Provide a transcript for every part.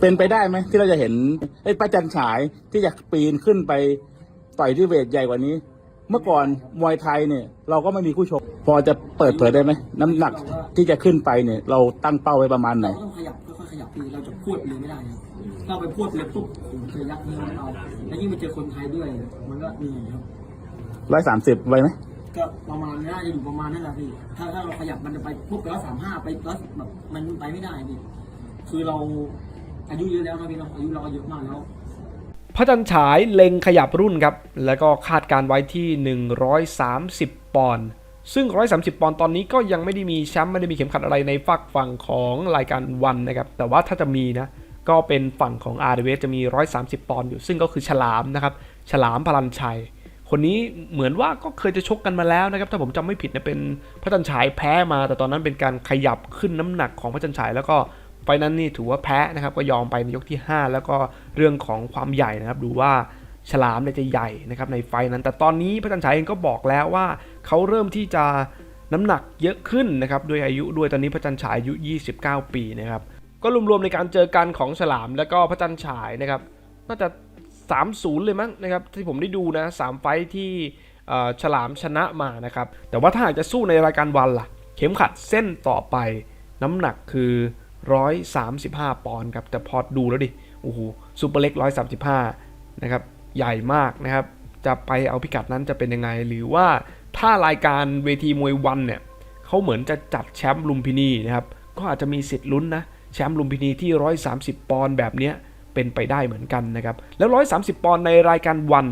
เป็นไปได้ไหมที่เราจะเห็นไอ้ป้าจันฉายที่จะปีนขึ้นไปต่อยที่เวทใหญ่กว่านี้ เมื่อก่อนมวยไทยเนี่ย เราก็ไม่มีคู่ชก พอจะเปิดเผยได้ไหมน้ำหนักที่จะขึ้นไปเนี่ย เราตั้งเป้าไว้ประมาณไหนเราต้องขยับค่อยๆขยับคือเราจะพูดไปเลยไม่ได้ครับเราไปพูดไปเลยปุ๊บผมเคยยักนิ้วเอาแล้วยิ่งมาเจอคนไทยด้วย มันก็เหนื่อยครับ ร้อยสามสิบไว้ไหมก็ประมาณน่าจะอยู่ประมาณนั่นแหละพี่ ถ้าถ้าเราขยับมันจะไปปุ๊บไปร้อยสามห้าไปร้อยแบบมันไปไม่ได้พี่ คือเรา อายุเยอะแล้วนะพี่เนาะอายุเราก็เยอะมากแล้วพระจันฉายเล็งขยับรุ่นครับ แล้วก็คาดการไว้ที่ 130 ปอนด์ซึ่ง 130 ปอนด์ตอนนี้ก็ยังไม่ได้มีแชมป์ไม่ได้มีเข็มขัดอะไรในฝักฝั่งของรายการวันนะครับ แต่ว่าถ้าจะมีนะ ก็เป็นฝั่งของ r d w จะมี 130 ปอนด์อยู่ ซึ่งก็คือฉลามนะครับ ฉลามพลันชัย คนนี้เหมือนว่าก็เคยจะชกกันมาแล้วนะครับ ถ้าผมจำไม่ผิดนะเป็นพระจันฉายแพ้มา แต่ตอนนั้นเป็นการขยับขึ้นน้ำหนักของพระจันฉายแล้วก็ ไฟนั้นนี่ถือว่าแพ้นะครับก็ยอมไปในยกที่ 5 แล้วก็เรื่องของความใหญ่นะครับดูว่าฉลามเนี่ยจะใหญ่นะครับในไฟนั้น แต่ตอนนี้พระจันฉายเองก็บอกแล้วว่าเขาเริ่มที่จะน้ำหนักเยอะขึ้นนะครับด้วยอายุด้วยตอนนี้พระจันฉายอายุ 29 ปีนะครับก็รวมๆในการเจอกันของฉลามแล้วก็พระจันฉายนะครับน่าจะ 3-0 เลยมั้งนะครับที่ผมได้ดูนะ 3 ไฟที่ฉลามชนะมานะครับแต่ว่าถ้าหากจะสู้ในรายการวันล่ะ เข็มขัดเส้นต่อไปน้ำหนักคือ 135 ปอนด์ครับ แต่พอดูแล้วดิ โอ้โหซูเปอร์เล็ก 135 นะครับ ใหญ่มากนะครับ จะไปเอาพิกัดนั้นจะเป็นยังไง หรือว่าถ้ารายการเวทีมวยวันเนี่ยเขาเหมือนจะจัดแชมป์ลุมพินีนะครับ ก็อาจจะมีสิทธิ์ลุ้นนะ แชมป์ลุมพินีที่ 130 ปอนด์แบบเนี้ยเป็นไปได้เหมือนกันนะครับ แล้ว 130 ปอนด์ในรายการวัน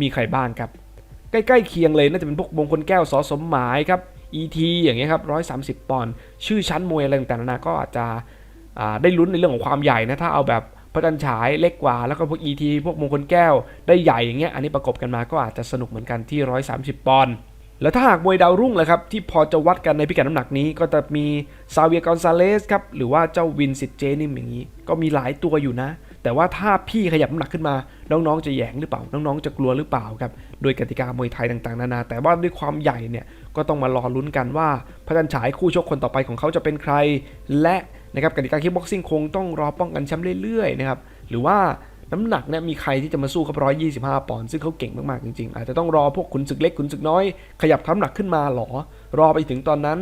มีใครบ้างครับ ใกล้ๆเคียงเลยน่าจะเป็นพวกมงคลแก้วสอสมหมายครับ ET อย่างเงี้ยครับ 130 ปอนด์ชื่อชั้นมวยอะไรต่างๆนานาก็อาจจะได้ลุ้นในเรื่องของความใหญ่นะถ้าเอาแบบพระจันฉายเล็กกว่าแล้วก็พวก ET พวกมงคลแก้วได้ใหญ่อย่างเงี้ยอันนี้ประกบกันมาก็อาจจะสนุกเหมือนกันที่ 130 ปอนด์แล้วถ้าหากมวยดาวรุ่งเลยครับที่พอจะวัดกันในพิกัดน้ำหนักนี้ ก็จะมีซาเวียกอนซาเลสครับหรือว่าเจ้าวินซิตเจนิมอย่างนี้ ก็มีหลายตัวอยู่นะ แต่ว่าถ้าพี่ขยับน้ำหนักขึ้นมา น้องๆจะแยงหรือเปล่า น้องๆจะกลัวหรือเปล่าครับ โดยกติกามวยไทยต่างๆนานา แต่ว่าด้วยความใหญ่เนี่ยก็ต้องมารอลุ้นกันว่าพระจันฉายคู่ชกคนต่อไปของเขาจะเป็นใคร และนะครับกติกาคิกบ็อกซิ่งคงต้องรอป้องกันแชมป์เรื่อยๆนะครับ หรือว่าน้ำหนักเนี่ยมีใครที่จะมาสู้กับ 125 ปอนด์ซึ่งเขาเก่งมากๆจริงๆ อาจจะต้องรอพวกขุนศึกเล็กขุนศึกน้อยขยับทำหนักขึ้นมาหรอ รอไปถึงตอนนั้น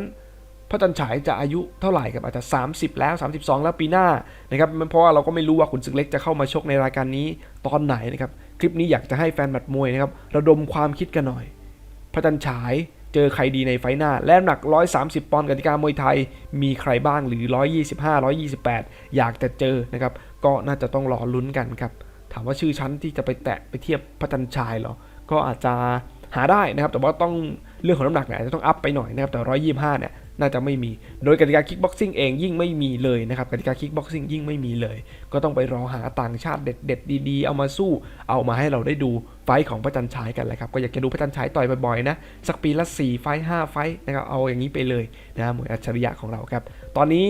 พระจันฉายจะอายุเท่าไหร่ครับอาจจะ 30 แล้ว 32 แล้วปีหน้านะครับเพราะว่าเราก็ไม่รู้ว่าขุนศึกเล็กจะเข้ามาชกในรายการนี้ตอนไหนนะครับคลิปนี้อยากจะให้แฟนบัดมวยนะครับระดมความคิดกันหน่อย พระจันฉายเจอใครดีในไฟหน้า และน้ำหนัก 130 ปอนด์กติกามวยไทย มีใครบ้างหรือ 125 128 อยากจะเจอนะครับก็น่าจะต้องรอลุ้นกันครับถามว่าชื่อชั้นที่จะไปแตะไปเทียบพระจันฉายเหรอก็อาจจะหาได้นะครับแต่ว่าต้องเรื่องของน้ำหนักเนี่ยอาจจะต้องอัพไปหน่อยนะครับแต่125เนี่ย น่าจะไม่มี โดยกติกาคิกบ็อกซิ่งเองยิ่งไม่มีเลยนะครับกติกาคิกบ็อกซิ่งยิ่งไม่มีเลย ก็ต้องไปรอหาต่างชาติเด็ดๆดีๆ เอามาสู้ เอามาให้เราได้ดูไฟของพระจันฉายกันแหละครับก็อยากจะดูพระจันฉายต่อยบ่อยๆนะสักปีละ 4 ไฟ5ไฟนะครับเอาอย่างนี้ไปเลยนะมวยอัจฉริยะของเราครับตอนนี้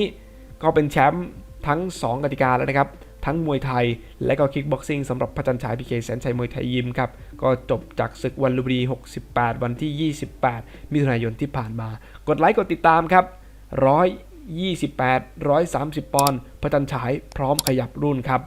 ก็เป็นแชมป์ทั้ง 2 กติกาแล้วนะครับ ทั้งมวยไทย และก็คิกบ็อกซิ่งสำหรับพระจันฉายพีเคแสนชัยมวยไทยยิมครับ ก็จบจากศึกวันลุมพินี68 วันที่ 28 มิถุนายนที่ผ่านมา กดไลค์กดติดตามครับ 128 130 ปอนด์พระจันฉายพร้อมขยับรุ่นครับ